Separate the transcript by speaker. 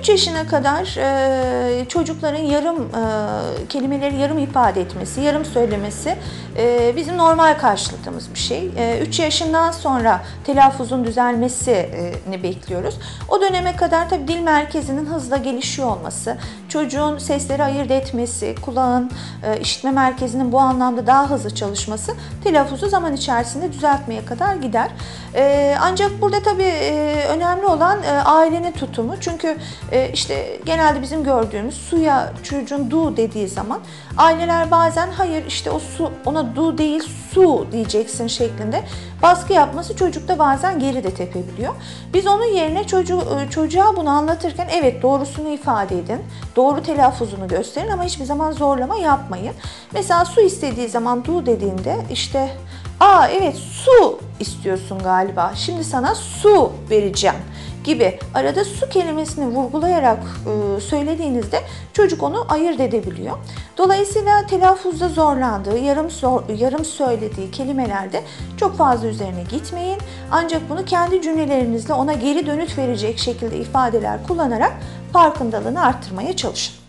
Speaker 1: 3 yaşına kadar e, çocukların yarım e, kelimeleri yarım ifade etmesi, yarım söylemesi e, bizim normal karşıladığımız bir şey. 3 yaşından sonra telaffuzun düzelmesini bekliyoruz. O döneme kadar tabii dil merkezinin hızla gelişiyor olması, çocuğun sesleri ayırt etmesi, kulağın e, işitme merkezinin bu anlamda daha hızlı çalışması telaffuzu zaman içerisinde düzeltmeye kadar gider. E, ancak burada tabii e, önemli olan e, ailenin tutumu. Çünkü e, işte genelde bizim gördüğümüz suya çocuğun du dediği zaman aileler bazen hayır işte o su ona du değil su diyeceksin şeklinde baskı yapması çocukta bazen geri de tepebiliyor. Biz onun yerine çocuğu, çocuğa bunu anlatırken evet doğrusunu ifade edin, doğru telaffuzunu gösterin ama hiçbir zaman zorlama yapmayın. Mesela su istediği zaman du dediğinde işte aa evet su istiyorsun galiba şimdi sana su vereceğim gibi arada su kelimesini vurgulayarak e, söylediğinizde çocuk onu ayırt edebiliyor. Dolayısıyla telaffuzda zorlandığı, yarım yarım söylediği kelimelerde çok fazla üzerine gitmeyin. Ancak bunu kendi cümlelerinizle ona geri dönüt verecek şekilde ifadeler kullanarak farkındalığını arttırmaya çalışın.